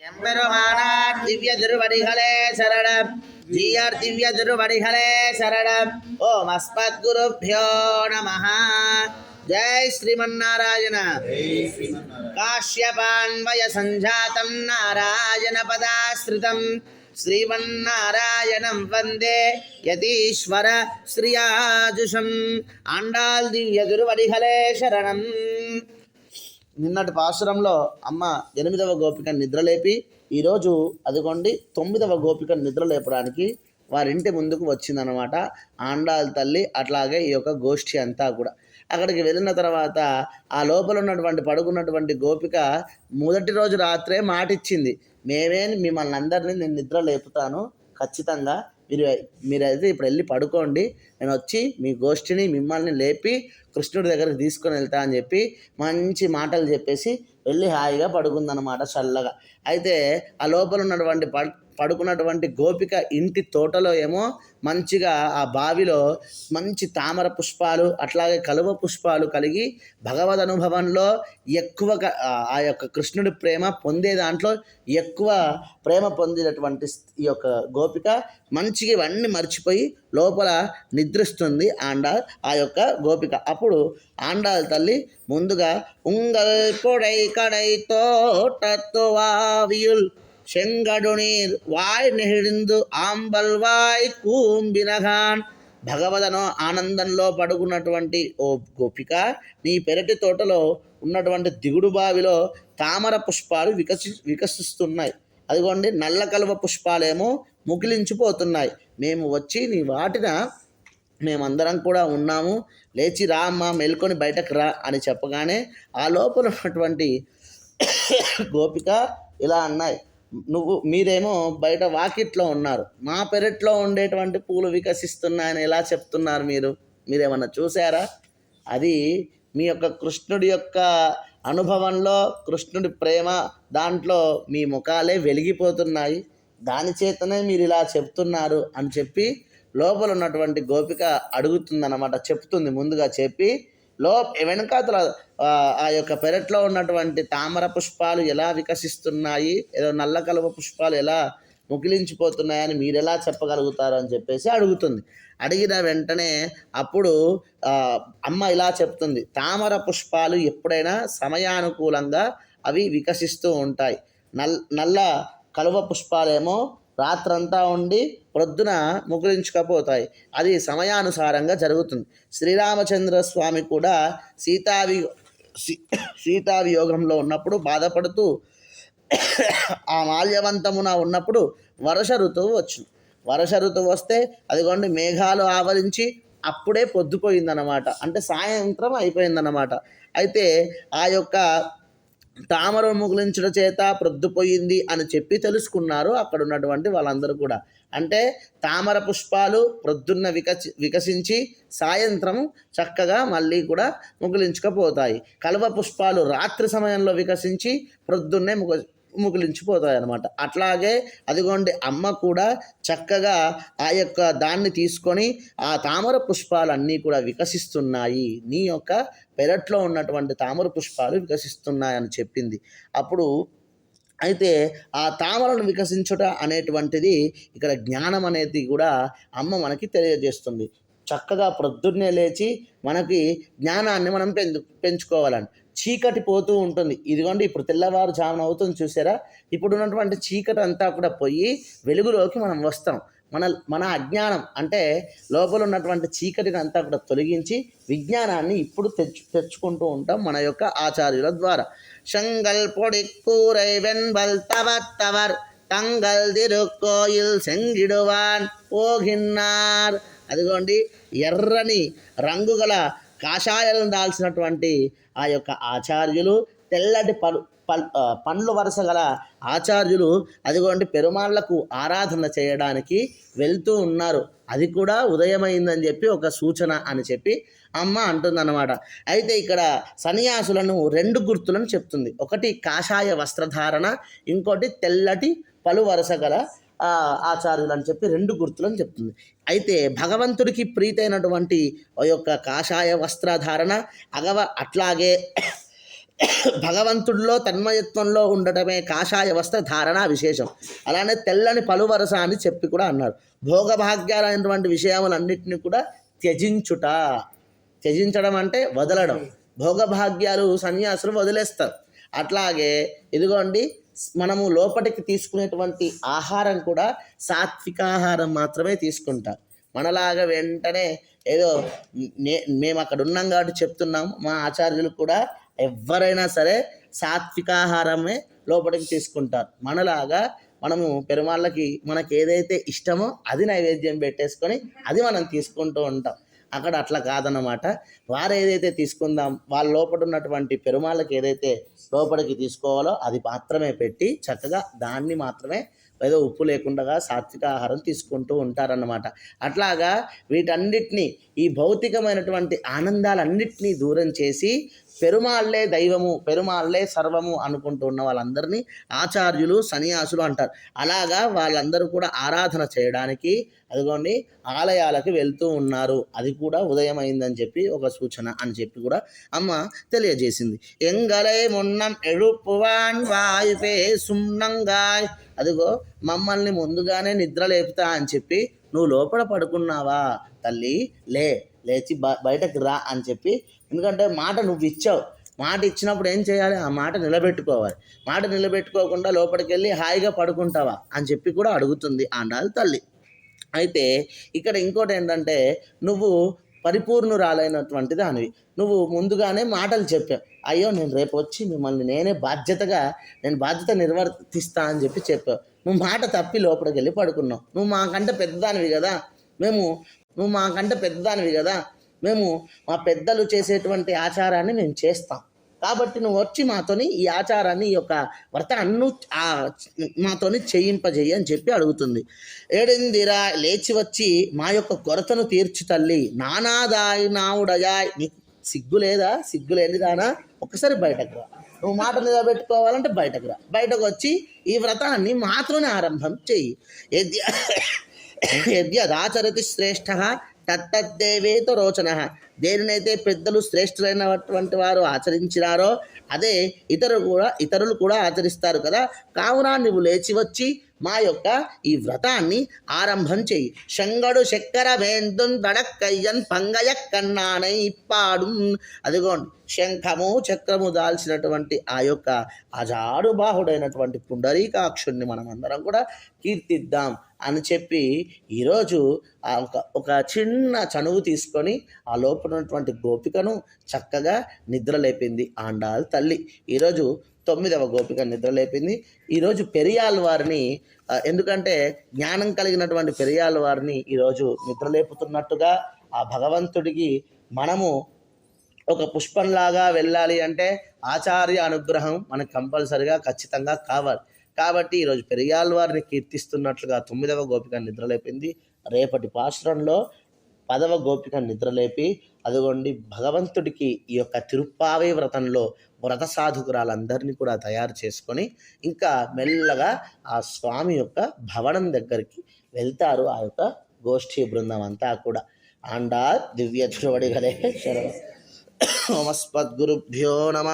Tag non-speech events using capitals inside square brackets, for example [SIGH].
எம்பெருமானா திவ்ய திருவடிகளே சரணம் ஜிஆர் திவ்ய திருவடிகளே சரணம் ஓம் அஸ்மத் குருபியோ நம ஜெய் ஸ்ரீமன்னாராயண காஷ்யபான்வய சஞ்சாத்தம் நாராயண பதாஸ்ருதம் ஸ்ரீமன்னாராயணம் வந்தே யதீஸ்வர ஸ்ரீயாஜுஷம் ஆண்டாள் திவ்ய திருவடிகளே சரணம் నిన్నటి పాశురంలో అమ్మ ఎనిమిదవ గోపిక నిద్రలేపి ఈరోజు అదిగోండి తొమ్మిదవ గోపిక నిద్రలేపడానికి వారింటి ముందుకు వచ్చిందనమాట ఆండాల తల్లి అట్లాగే ఈ యొక్క గోష్ఠి అంతా కూడా. అక్కడికి వెళ్ళిన తర్వాత ఆ లోపల ఉన్నటువంటి పడుకున్నటువంటి గోపిక మొదటి రోజు రాత్రే మాటిచ్చింది. మేమే మిమ్మల్ని అందరినీ నేను నిద్ర లేపుతాను ఖచ్చితంగా మీరు మీరైతే ఇప్పుడు వెళ్ళి పడుకోండి. నేను వచ్చి మీ గోష్ఠిని మిమ్మల్ని లేపి కృష్ణుడి దగ్గరికి తీసుకొని వెళ్తా అని చెప్పి మంచి మాటలు చెప్పేసి వెళ్ళి హాయిగా పడుకుందనమాట చల్లగా. అయితే ఆ లోపల ఉన్నటువంటి పడు పడుకున్నటువంటి గోపిక ఇంటి తోటలో ఏమో మంచిగా ఆ బావిలో మంచి తామర పుష్పాలు అట్లాగే కలువ పుష్పాలు కలిగి భగవద్ అనుభవంలో ఎక్కువ ఆ- యొక్క కృష్ణుడి ప్రేమ పొందే దాంట్లో ఎక్కువ ప్రేమ పొందినటువంటి ఈ యొక్క గోపిక మంచిగా ఇవన్నీ మర్చిపోయి లోపల నిద్రిస్తుంది ఆండాల్ ఆ యొక్క గోపిక. అప్పుడు ఆండాల్ తల్లి ముందుగా ఉంగల్ పొడై కడై తోటత్తువావియుల్ செங்கடு நீர் வாய் நெகிழ்ந்து ఆంబల్ వాయ్ కూంబినగాన్ భగవదను ఆనందంలో పడుకున్నటువంటి ఓ గోపిక నీ పెరటి తోటలో ఉన్నటువంటి దిగుడు బావిలో తామర పుష్పాలు వికసి వికసిస్తున్నాయి అదిగోండి నల్ల కలువ పుష్పాలేమో ముగిలించిపోతున్నాయి మేము వచ్చి నీ వాటిన మేమందరం కూడా ఉన్నాము లేచి రా అమ్మా మెల్కొని బయటకు రా అని చెప్పగానే ఆ లోపల ఉన్నటువంటి [COUGHS] గోపిక ఇలా అన్నాయి నువ్వు మీరేమో బయట వాకిట్లో ఉన్నారు. మా పెరట్లో ఉండేటువంటి పూలు వికసిస్తున్నాయని ఎలా చెప్తున్నారు మీరు? మీరేమన్నా చూసారా అది మీ యొక్క కృష్ణుడి యొక్క అనుభవంలో కృష్ణుడి ప్రేమ దాంట్లో మీ ముఖాలే వెలిగిపోతున్నాయి. దాని చేతనే మీరు ఇలా చెప్తున్నారు అని చెప్పి లోపల ఉన్నటువంటి గోపిక అడుగుతుందన్నమాట చెప్తుంది ముందుగా చెప్పి లో వెనకాతల ఆ, యొక్క పెరట్లో ఉన్నటువంటి తామర పుష్పాలు ఎలా వికసిస్తున్నాయి ఏదో నల్ల కలువ పుష్పాలు ఎలా ముగిలించిపోతున్నాయని మీరు ఎలా చెప్పగలుగుతారు అని చెప్పేసి అడుగుతుంది. అడిగిన వెంటనే అప్పుడు అమ్మ ఇలా చెప్తుంది తామర పుష్పాలు ఎప్పుడైనా సమయానుకూలంగా అవి వికసిస్తూ ఉంటాయి. నల్ నల్ల కలువ పుష్పాలేమో రాత్రంతా ఉండి ప్రొద్దున ముకులించుకపోతాయి అది సమయానుసారంగా జరుగుతుంది. శ్రీరామచంద్ర స్వామి కూడా సీతావి సీతావియోగంలో ఉన్నప్పుడు బాధపడుతూ ఆ మాల్యవంతమున ఉన్నప్పుడు వర్ష ఋతువు వచ్చింది వర్ష ఋతువు వస్తే అదిగోండి మేఘాలు ఆవరించి అప్పుడే పొద్దుపోయిందన్నమాట. అంటే సాయంత్రం అయిపోయిందన్నమాట. అయితే ఆ యొక్క తామర ముగులించడం చేత ప్రొద్దుపోయింది అని చెప్పి తెలుసుకున్నారు అక్కడ ఉన్నటువంటి వాళ్ళందరూ కూడా. అంటే తామర పుష్పాలు ప్రొద్దున్న వికసి వికసించి సాయంత్రం చక్కగా మళ్ళీ కూడా ముగిలించుకపోతాయి. కలువ పుష్పాలు రాత్రి సమయంలో వికసించి ప్రొద్దున్నే ముగ ముగిలించిపోతాయి అట్లాగే అదిగోండి అమ్మ కూడా చక్కగా ఆ యొక్క దాన్ని తీసుకొని ఆ తామర పుష్పాలన్నీ కూడా వికసిస్తున్నాయి. నీ యొక్క పెరట్లో ఉన్నటువంటి తామర పుష్పాలు వికసిస్తున్నాయని చెప్పింది. అప్పుడు అయితే ఆ తామరను వికసించుట అనేటువంటిది ఇక్కడ జ్ఞానం అనేది కూడా అమ్మ మనకి తెలియజేస్తుంది. చక్కగా ప్రొద్దున్నే లేచి మనకి జ్ఞానాన్ని మనం పెంచు పెంచుకోవాలని. చీకటి పోతూ ఉంటుంది ఇదిగోండి ఇప్పుడు తెల్లవారుజామున అవుతుంది చూసారా ఇప్పుడు ఉన్నటువంటి చీకటి అంతా కూడా పోయి వెలుగులోకి మనం వస్తాం మన మన అజ్ఞానం అంటే లోపల ఉన్నటువంటి చీకటిని అంతా కూడా తొలగించి విజ్ఞానాన్ని ఇప్పుడు తెచ్చు తెచ్చుకుంటూ ఉంటాం మన యొక్క ఆచార్యుల ద్వారా செங்கல் பொடி கூரை வெண்பல் தவர் தவர் தங்கள் திருக்கோயில் செங்கிடுவான் పోగిన్నార్ అదిగోండి ఎర్రని రంగు గల కాషాయాలను దాల్చినటువంటి ఆ యొక్క ఆచార్యులు తెల్లటి పలు పల్ పండ్లు వరుస గల ఆచార్యులు అదిగోండి పెరుమాళ్ళకు ఆరాధన చేయడానికి వెళ్తూ ఉన్నారు. అది కూడా ఉదయమైందని చెప్పి ఒక సూచన అని చెప్పి అమ్మ అంటుందన్నమాట. అయితే ఇక్కడ సన్యాసులను రెండు గుర్తులను చెప్తుంది. ఒకటి కాషాయ వస్త్రధారణ ఇంకోటి తెల్లటి పలు వరుస గల ఆచార్యులు అని చెప్పి రెండు గుర్తులను చెప్తుంది. అయితే భగవంతుడికి ప్రీతైనటువంటి ఆ యొక్క కాషాయ వస్త్రధారణ అగవ అట్లాగే భగవంతుడిలో తన్మయత్వంలో ఉండటమే కాషాయ వస్త్ర ధారణ విశేషం. అలానే తెల్లని పలువరస అని చెప్పి కూడా అన్నారు. భోగభాగ్యాలైనటువంటి విషయములన్నింటినీ కూడా త్యజించుట. త్యజించడం అంటే వదలడం. భోగభాగ్యాలు సన్యాసులు వదిలేస్తారు. అట్లాగే ఇదిగోండి మనము లోపలికి తీసుకునేటువంటి ఆహారం కూడా సాత్విక ఆహారం మాత్రమే తీసుకుంటాం. మనలాగా వెంటనే ఏదో నే మేము అక్కడ ఉన్నాం కాబట్టి చెప్తున్నాం మా ఆచార్యులు కూడా ఎవరైనా సరే సాత్వికాహారమే లోపలికి తీసుకుంటారు. మనలాగా మనము పెరుమాళ్ళకి మనకి ఏదైతే ఇష్టమో అది నైవేద్యం పెట్టేసుకొని అది మనం తీసుకుంటూ ఉంటాం. అక్కడ అట్లా కాదన్నమాట. వారు ఏదైతే తీసుకుందాం వాళ్ళ లోపల ఉన్నటువంటి పెరుమాళ్ళకి ఏదైతే లోపలికి తీసుకోవాలో అది మాత్రమే పెట్టి చక్కగా దాన్ని మాత్రమే ఏదో ఉప్పు లేకుండా సాత్విక ఆహారం తీసుకుంటూ ఉంటారన్నమాట. అట్లాగా వీటన్నిటినీ ఈ భౌతికమైనటువంటి ఆనందాలన్నిటినీ దూరం చేసి పెరుమాళ్ళే దైవము పెరుమాళ్ళే సర్వము అనుకుంటూ ఉన్న వాళ్ళందరినీ ఆచార్యులు సన్యాసులు అంటారు. అలాగా వాళ్ళందరూ కూడా ఆరాధన చేయడానికి అదిగోండి ఆలయాలకు వెళ్తూ ఉన్నారు. అది కూడా ఉదయం అయిందని చెప్పి ఒక సూచన అని చెప్పి కూడా అమ్మ తెలియజేసింది. ఎంగలై మున్నం ఎడుపువాన్ వాయుపే సున్నంగాయ్. అదిగో మమ్మల్ని ముందుగానే నిద్ర లేపుతా అని చెప్పి నువ్వు లోపల పడుకున్నావా? తల్లి లే లేచి బ బయటకు రా అని చెప్పి ఎందుకంటే మాట నువ్వు ఇచ్చావు. మాట ఇచ్చినప్పుడు ఏం చేయాలి? ఆ మాట నిలబెట్టుకోవాలి. మాట నిలబెట్టుకోకుండా లోపలికి వెళ్ళి హాయిగా పడుకుంటావా అని చెప్పి కూడా అడుగుతుంది ఆండాలి తల్లి. అయితే ఇక్కడ ఇంకోటి ఏంటంటే నువ్వు పరిపూర్ణురాలైనటువంటి దానివి. నువ్వు ముందుగానే మాటలు చెప్పావు. అయ్యో నేను రేపు వచ్చి మిమ్మల్ని నేనే బాధ్యతగా నేను బాధ్యత నిర్వర్తిస్తా అని చెప్పి చెప్పావు. నువ్వు మాట తప్పి లోపలికి వెళ్ళి పడుకున్నావు. నువ్వు మాకంటే పెద్దదానివి కదా. మేము నువ్వు మాకంటే పెద్దదానివి కదా. మేము మా పెద్దలు చేసేటువంటి ఆచారాన్ని మేము చేస్తాం. కాబట్టి నువ్వు వచ్చి మాతోని ఈ ఆచారాన్ని ఈ యొక్క వ్రతాన్ని ఆ మాతోని చేయింపజేయి అని చెప్పి అడుగుతుంది. ఏడిందిరా లేచి వచ్చి మా యొక్క కొరతను తీర్చు తల్లి. నానాదాయి నావుడయా నీకు సిగ్గు లేదా? సిగ్గు లేనిదానా ఒకసారి బయటకు రా. నువ్వు మాట నిలబెట్టుకోవాలంటే బయటకు రా. బయటకు వచ్చి ఈ వ్రతాన్ని మాత్రమే ఆరంభం చెయ్యి. యద్యదాచరతి శ్రేష్ఠ తత్తద్దేవేతో రోచన. దేనినైతే పెద్దలు శ్రేష్ఠులైనటువంటి వారు ఆచరించినారో అదే ఇతరులు కూడా ఇతరులు కూడా ఆచరిస్తారు కదా. కావున నువ్వు లేచి వచ్చి మా యొక్క ఈ వ్రతాన్ని ఆరంభం చెయ్యి శంగడు చక్కెర వేందున్ దడక్కయ్యన్ పంగయ కన్నానై ఇప్పాడు అదిగోండి శంఖము చక్రము దాల్చినటువంటి ఆ యొక్క అజాడు బాహుడైనటువంటి పుండరీకాక్షుణ్ణి మనం అందరం కూడా కీర్తిద్దాం. అని చెప్పి ఈరోజు ఒక ఒక చిన్న చనువు తీసుకొని ఆ లోపల ఉన్నటువంటి గోపికను చక్కగా నిద్రలేపింది ఆండాల్ తల్లి. ఈరోజు తొమ్మిదవ గోపిక నిద్రలేపింది ఈరోజు పెరియాల్ వారిని ఎందుకంటే జ్ఞానం కలిగినటువంటి పెరియాల్ వారిని ఈరోజు నిద్రలేపుతున్నట్టుగా ఆ భగవంతుడికి మనము ఒక పుష్పంలాగా వెళ్ళాలి అంటే ఆచార్య అనుగ్రహం మనకు కంపల్సరిగా ఖచ్చితంగా కావాలి. కాబట్టి ఈరోజు పెరియాల వారిని కీర్తిస్తున్నట్లుగా తొమ్మిదవ గోపిక నిద్రలేపింది. రేపటి పాశ్రంలో పదవ గోపిక నిద్రలేపి అదిగోండి భగవంతుడికి ఈ యొక్క తిరుప్పావే వ్రతంలో వ్రత సాధకురాలందరినీ కూడా తయారు చేసుకొని ఇంకా మెల్లగా ఆ స్వామి యొక్క భవనం దగ్గరికి వెళ్తారు ఆ యొక్క గోష్ఠీ బృందం అంతా కూడా. ఆండా దివ్య ధ్రువడిగలే శరణ. [COUGHS] నమస్పద్గురుభ్యో నమ.